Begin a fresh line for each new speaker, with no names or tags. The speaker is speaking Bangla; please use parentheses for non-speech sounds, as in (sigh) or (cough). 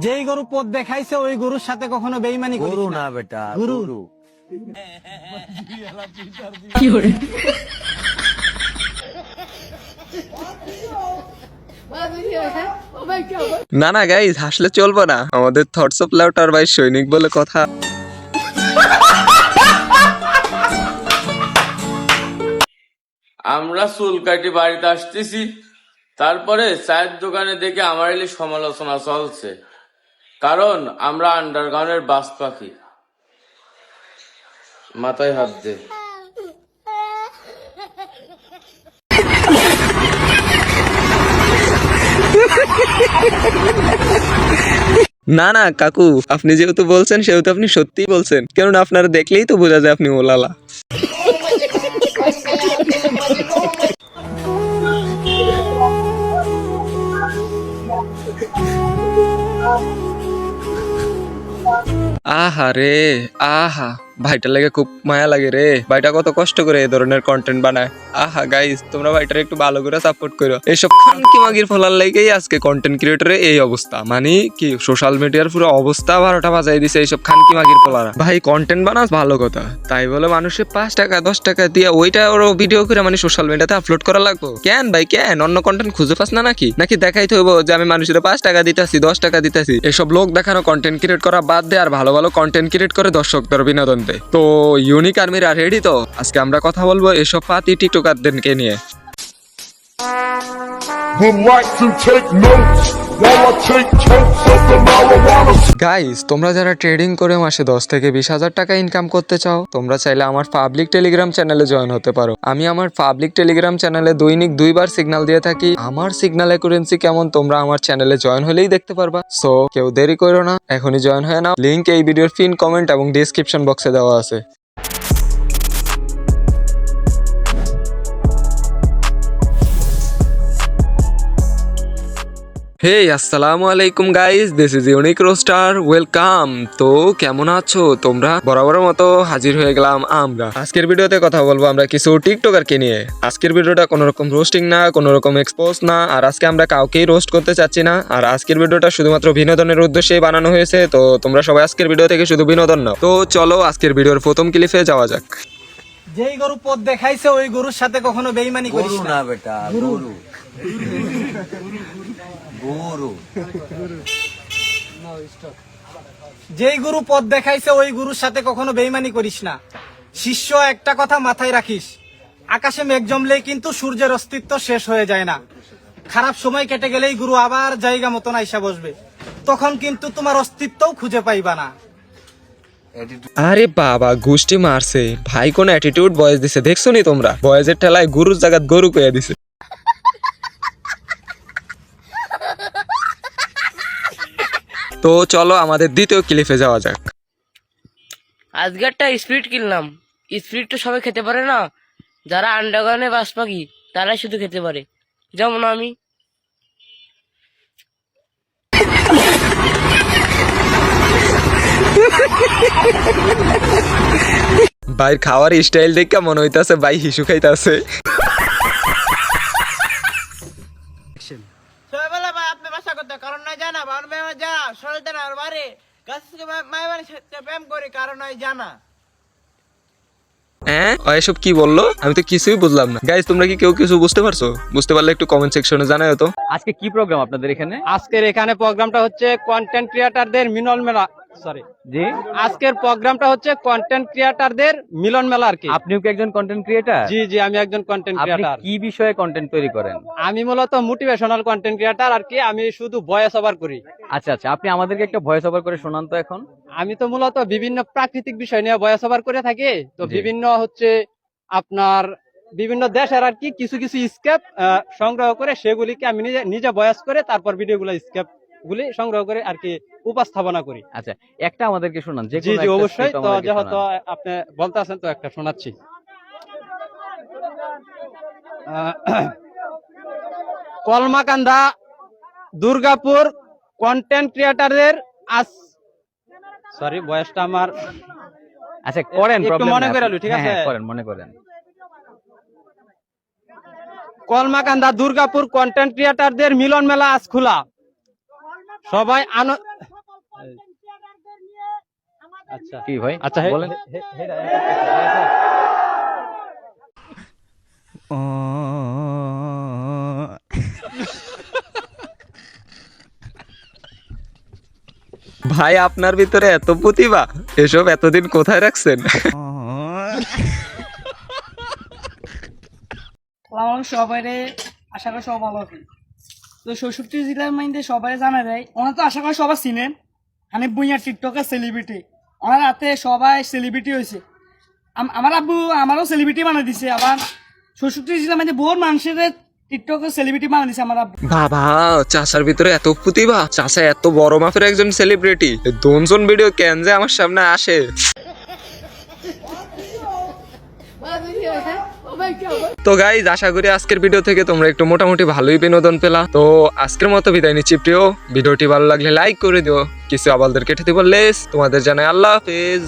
যেই গরু পথ দেখাইছে ওই গরুর সাথে কখনো বেইমানি
গরু
না।
না বেটা
গুরু।
না না গাইজ হাসলে চলবো না। আমাদের থটস অফ লাউটার ভাই সৈনিক বলে কথা।
আমরা চুল কাটি বাড়িতে আসতেছি তারপরে চায়ের দোকানে দেখে আমার এলি সমালোচনা চলছে। কারণ আমরা আন্ডারগ্রাউন্ডের বাস পাখি। মাথায় হাত দে।
না না কাকু আপনি যেহেতু বলছেন সেহেতু আপনি সত্যিই বলছেন। কেননা আপনারা দেখলেই তো বোঝা যায় আপনি ওলালা। (laughs) আহা রে আহা। ভাইটার লাগে খুব মায়া লাগে রে। ভাইটা কত কষ্ট করে এই ধরনের কন্টেন্ট বানায়। আহা গাইস তোমরা ভাইটার একটু ভালো করে সাপোর্ট করো। এইসব খানকি মাগির ফলার লাগেই আজকে কন্টেন্ট ক্রিয়েটরের এই অবস্থা। মানে কি সোশ্যাল মিডিয়ার পুরো অবস্থা বারোটা বাজাই দিছে এইসব খানকি মাগির ফলারা। ভাই কন্টেন্ট বানাস ভালো কথা। তাই বলে মানুষের পাঁচ টাকা, দশ টাকা দিয়ে ওইটা ওর ভিডিও করে মানে সোশ্যাল মিডিয়াতে আপলোড করা লাগবো। কেন ভাই, কেন? অন্য কন্টেন্ট খুঁজে পাস না নাকি? নাকি দেখাইতে হইব যে আমি মানুষের পাঁচ টাকা দিতেছি, দশ টাকা দিতেছি। এসব লোক দেখানো কন্টেন্ট ক্রিয়েট করা বাদ দে আর ভালো ভালো কন্টেন্ট ক্রিয়েট করে দর্শকদের বিনোদন দেয় তো ইউনিক আর্মিরা রেডি তো আজকে আমরা কথা বলব এসব পাতি টিকটকারদেরকে নিয়ে
would like to take notes while I take totes of the marijuana.
Guys তোমরা যারা ট্রেডিং করে মাসে দশ থেকে বিশ হাজার টাকা ইনকাম করতে চাও, তোমরা চাইলে আমার পাবলিক টেলিগ্রাম চ্যানেলে জয়েন হতে পারো। আমি আমার পাবলিক টেলিগ্রাম চ্যানেলে দৈনিক দুইবার সিগনাল দিয়ে থাকি। আমার সিগন্যাল একুরেন্সি কেমন, তোমরা আমার চ্যানেলে জয়েন হলেই দেখতে পারবা। সো কেউ দেরি করো না, এখনই জয়েন হয়ে নাও। লিঙ্ক এই ভিডিওর ফিন কমেন্ট এবং ডিসক্রিপশন বক্সে দেওয়া আছে। হে আসসালামু আলাইকুম guys this is unique roaster welcome তো কেমন আছো? তোমরা বরাবর মতো হাজির হয়ে গেলাম আমরা। আজকের ভিডিওতে কথা বলব আমরা কিছু টিকটকারকে নিয়ে। আজকের ভিডিওটা কোনো রকম রোস্টিং না কোনো রকম এক্সপোজ না। আর আজকে আমরা কাউকেই রোস্ট করতে চাচ্ছি না। আর আজকের ভিডিওটা শুধুমাত্র বিনোদনের উদ্দেশ্যেই বানানো হয়েছে। তো তোমরা সবাই আজকের ভিডিও থেকে শুধু বিনোদন নাও। তো চলো আজকের ভিডিওর প্রথম ক্লিপে যাওয়া যাক।
যেই গরু পথ দেখাইছে ওই গরুর সাথে কখনো বেইমানি করিস না।
না বেটা গরু। (laughs) গরু।
যেই গরু পথ দেখাইছে ওই গরুর সাথে কখনো বেইমানি করিস না। শিষ্য একটা কথা মাথায় রাখিস আকাশে মেঘ জমলেই কিন্তু সূর্যের অস্তিত্ব শেষ হয়ে যায় না। খারাপ সময় কেটে গেলেই গুরু আবার জায়গা মতন আইসা বসবে। তখন কিন্তু তোমার অস্তিত্বও খুঁজে পাইবা না।
আরে বাবা গুষ্টি মারছে। ভাই কোন অ্যাটিটিউড বয়স দিছে দেখছ নি তোমরা? বয়সের ঠেলায় গরুর জায়গাত গরু কইয়া দিছে। তো চলো আমাদের দ্বিতীয় ক্লিপে যাওয়া যাক।
আজকে একটা স্পিরিট কিনলাম। স্পিরিট তো সবাই খেতে পারে না। যারা আন্ডারগ্রাউন্ডে বাস পাখি তারাই শুধু খেতে পারে। যেমন আমি।
ভাইয়ের খাওয়ার স্টাইল দেখে মনে হইতাছে ভাই হিসু খাইতাছে
ছোটবেলা ভাই আপনি বাসা জানা বাবার মেয়ে যা শরীরটা না আর বাড়ি গাছ মায়ের সাথে প্রেম করি কারণ নয় জানা।
হ্যাঁ? ও এসব কি বলল? আমি তো কিছুই বুঝলাম না। গাইজ তোমরা কি কেউ কিছু বুঝতে পারছ? বুঝতে পারলে একটু কমেন্ট সেকশনে জানাই তো।
আজকে কি প্রোগ্রাম আপনাদের এখানে?
আজকের এখানে প্রোগ্রামটা হচ্ছে কন্টেন্ট ক্রিয়েটারদের মিনল মেলা। সরি
জি।
আজকের প্রোগ্রামটা হচ্ছে কন্টেন্ট ক্রিয়েটারদের মিলন মেলা আর কি।
আপনিও কি একজন কন্টেন্ট ক্রিয়েটার
জি জি আমি একজন কন্টেন্ট ক্রিয়েটার
কি বিষয়ে কন্টেন্ট তৈরি করেন?
আমি মূলত মোটিভেশনাল কন্টেন্ট ক্রিয়েটার আর কি আমি শুধু ভয়েস ওভার করি।
আচ্ছা আচ্ছা আপনি আমাদেরকে একটা ভয়েস ওভার করে শোনান তো এখন।
আমি তো মূলত বিভিন্ন প্রাকৃতিক বিষয় নিয়ে ভয়েস ওভার করে থাকি। তো বিভিন্ন হচ্ছে আপনার বিভিন্ন দেশের আর কি কিছু কিছু স্কেপ সংগ্রহ করে সেগুলিকে আমি নিজে নিজে ভয়েস করে তারপর ভিডিওগুলো স্কেপ গুলি সংগ্রহ করে আর কি উপস্থাপনা করি।
আচ্ছা একটা আমাদেরকে শোনান যে
জি জি অবশ্যই। তো যেহেতু আপনি বলতে আছেন তো একটা শোনাচ্ছি। কলমাকান্দা দুর্গাপুর কন্টেন্ট ক্রিয়েটারদের আজ সরি বয়সটা আমার
আচ্ছা করেন
একটু মনে। করে ঠিক
হ্যাঁ,
আছে?
হ্যাঁ, করেন মনে করেন।
কলমাকান্দা দুর্গাপুর কন্টেন্ট ক্রিয়েটারদের মিলন মেলা আজ খোলা। সবাই আচ্ছা।
কি ভাই?
আচ্ছা
বলেন।
এক এক এক।
ভাই আপনার ভিতরে এত প্রতিভা? এসব এতদিন কোথায় রাখছেন?
সবাই আশা করি সব ভালো আছে তো ষষ্ঠী জেলার মাইন্ডে সবাই জানা যায় ওনার তো আশা করি সবাই চিনেন। হানিফ ভুঁইয়া টিকটকের সেলিব্রিটি ওনার হাতে সবাই সেলিব্রিটি হয়েছে। আম- আমার আব্বু আমারও সেলিব্রিটি বানিয়ে দিছে, আবার ষষ্ঠী জেলার মাইন্ডে বহুত মানুষের টিকটকের সেলিব্রিটি বানিয়ে দিছে আমার আব্বু।
বাবা, চাচার ভিতরে এত প্রতিভা? চাচা এত বড় মাপের একজন সেলিব্রিটি দনজন ভিডিও কেন যে আমার সামনে আসে? তো গাইজ আশা করি আজকের ভিডিও থেকে তোমরা একটু মোটামুটি ভালোই বিনোদন পেলা। তো আজকের মতো বিদায় নিচ্ছি প্রিয়। ভিডিওটি ভালো লাগলে লাইক করে দিও। কিছু আবালদের কেটে দিব লেস তোমাদের জানাই আল্লাহ হাফেজ।